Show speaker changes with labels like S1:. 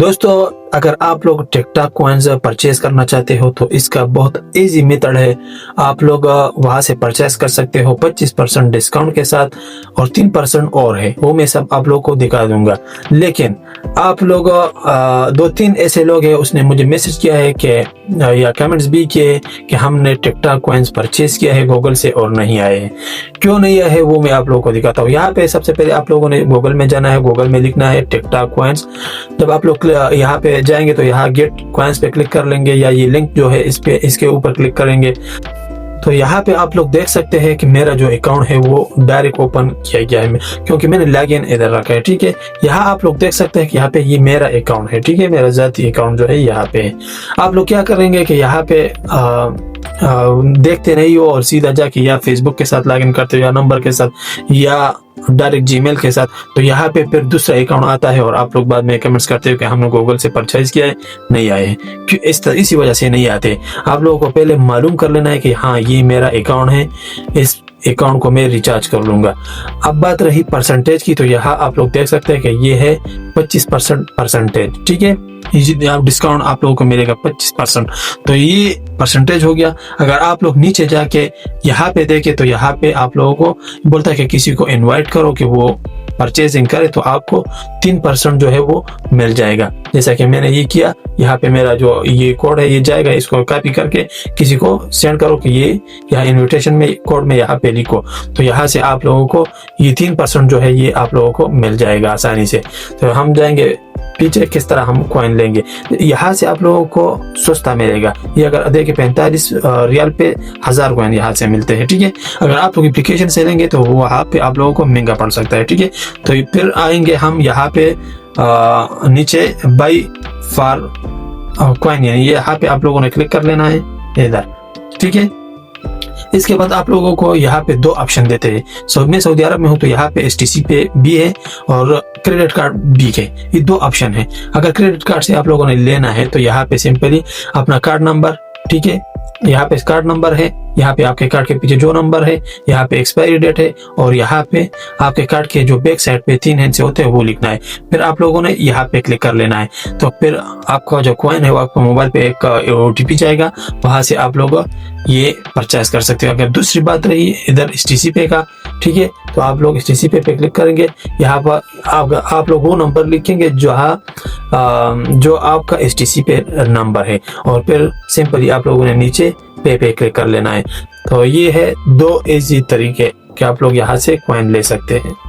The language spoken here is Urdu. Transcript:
S1: دوستو، اگر آپ لوگ ٹک ٹاک کوئنز پرچیز کرنا چاہتے ہو تو اس کا بہت ایزی میتھڈ ہے۔ آپ لوگ وہاں سے پرچیز کر سکتے ہو۔ پچیس پرسنٹ ڈسکاؤنٹ کے ساتھ اور تین پرسنٹ اور ہے۔ وہ میں سب آپ لوگ کو دکھا دوں گا۔ لیکن آپ لوگ دو تین ایسے لوگ ہیں، اس نے مجھے میسج کیا ہے کہ یا کمنٹس بھی کیے کہ ہم نے ٹک ٹاک کوئنز پرچیز کیا ہے گوگل سے اور نہیں آئے ہیں۔ کیوں نہیں آئے وہ میں آپ لوگوں کو دکھاتا ہوں۔ یہاں پہ سب سے پہلے آپ لوگوں نے گوگل میں جانا ہے گوگل میں لکھنا ہے ٹک ٹاک کوئنز جب آپ لوگ یہاں پہ جائیں گے تو یہاں گیٹ کوائنس پہ کلک کر لیں گے یا یہ لنک جو ہے اس پہ، اس کے اوپر کلک کریں گے۔ تو یہاں پہ آپ لوگ دیکھ سکتے ہیں کہ میرا جو اکاؤنٹ ہے وہ ڈائریکٹ اوپن کیا گیا ہے۔ کیونکہ میں نے لاگ ان ادھر رکھا ہے، ٹھیک ہے؟ یہاں آپ لوگ دیکھ سکتے ہیں کہ یہاں پہ یہ میرا اکاؤنٹ ہے، ٹھیک ہے؟ میرا ذاتی اکاؤنٹ جو ہے یہاں پہ ہے۔ آپ لوگ کیا کریں گے کہ یہاں پہ دیکھتے نہیں ہو اور سیدھا جا کے یا فیس بک کے ساتھ لاگ ان کرتے ہو یا نمبر کے ساتھ یا ڈائریکٹ جی میل کے ساتھ۔ تو یہاں پہ پھر دوسرا اکاؤنٹ آتا ہے اور آپ لوگ بعد میں کمنٹس کرتے ہو کہ ہم نے گوگل سے پرچیز کیا ہے، نہیں آئے ہیں۔ اس طرح اسی وجہ سے نہیں آتے۔ آپ لوگوں کو پہلے معلوم کر لینا ہے کہ ہاں یہ میرا اکاؤنٹ ہے۔ اس اکاؤنٹ کو میں ریچارج کر لوں گا۔ اب بات رہی پرسنٹیج کی، تو یہاں آپ لوگ دیکھ سکتے ہیں کہ یہ ہے پچیس پرسنٹ پرسنٹیج ٹھیک ہے؟ ڈسکاؤنٹ آپ لوگوں کو ملے گا پچیس پرسنٹ تو یہ پرسنٹیج ہو گیا۔ اگر آپ لوگ نیچے جا کے یہاں پہ دیکھے تو یہاں پہ آپ لوگوں کو بولتا ہے کہ کسی کو انوائٹ کرو کہ وہ پرچیزنگ کرے تو آپ کو تین پرسنٹ جو ہے وہ مل جائے گا۔ جیسا کہ میں نے یہ کیا، یہاں پہ میرا جو یہ کوڈ ہے، یہ جائے گا۔ اس کو کاپی کر کے کسی کو سینڈ کرو کہ یہ یہاں انویٹیشن میں کوڈ میں یہاں پہ لکھو۔ تو یہاں سے آپ لوگوں کو یہ تین پرسنٹ جو ہے یہ آپ لوگوں کو مل جائے گا آسانی سے۔ تو ہم جائیں گے پیچھے کس طرح ہم کوئن لیں گے۔ یہاں سے آپ لوگوں کو سستا ملے گا۔ یہ اگر دیکھیں پینتالیس ریال پہ ہزار کوئن یہاں سے ملتے ہیں، ٹھیک ہے؟ اگر آپ لوگ اپلیکیشن سے لیں گے تو وہاں پہ آپ لوگوں کو مہنگا پڑ سکتا ہے، ٹھیک ہے؟ تو پھر آئیں گے ہم یہاں پہ نیچے بائی فار کوئن یعنی یہاں پہ آپ لوگوں نے کلک کر لینا ہے ادھر، ٹھیک ہے؟ اس کے بعد آپ لوگوں کو یہاں پہ دو آپشن دیتے ہیں۔ سو میں سعودی عرب میں ہوں تو یہاں پہ ایس ٹی سی پہ بھی ہے اور کریڈٹ کارڈ بھی ہے۔ یہ دو آپشن ہے اگر کریڈٹ کارڈ سے آپ لوگوں نے لینا ہے تو یہاں پہ سمپلی اپنا کارڈ نمبر ٹھیک ہے؟ یہاں پہ کارڈ نمبر ہے، یہاں پہ آپ کے کارڈ کے پیچھے جو نمبر ہے، یہاں پہ ایکسپائری ڈیٹ ہے اور یہاں پہ آپ کے کارڈ کے جو بیک سائڈ پہ تین ہینڈ سے ہوتے ہیں وہ لکھنا ہے۔ پھر آپ لوگوں نے یہاں پہ کلک کر لینا ہے۔ تو پھر آپ کا جو کوائن ہے وہ آپ کو موبائل پہ ایک او ٹی پی جائے گا۔ وہاں سے آپ لوگ یہ پرچیز کر سکتے ہو۔ اگر دوسری بات رہی ادھر ایس ٹی سی پے کا ٹھیک ہے؟ تو آپ لوگ ایس ٹی سی پے پہ کلک کریں گے۔ یہاں پر آپ لوگ وہ نمبر لکھیں گے جو ہاں، جو آپ کا S T C pay number ہے۔ اور پھر سمپلی آپ لوگوں نے نیچے پے پہ کلک کر لینا ہے۔ تو یہ ہے دو ایزی طریقے کہ آپ لوگ یہاں سے کوائن لے سکتے ہیں۔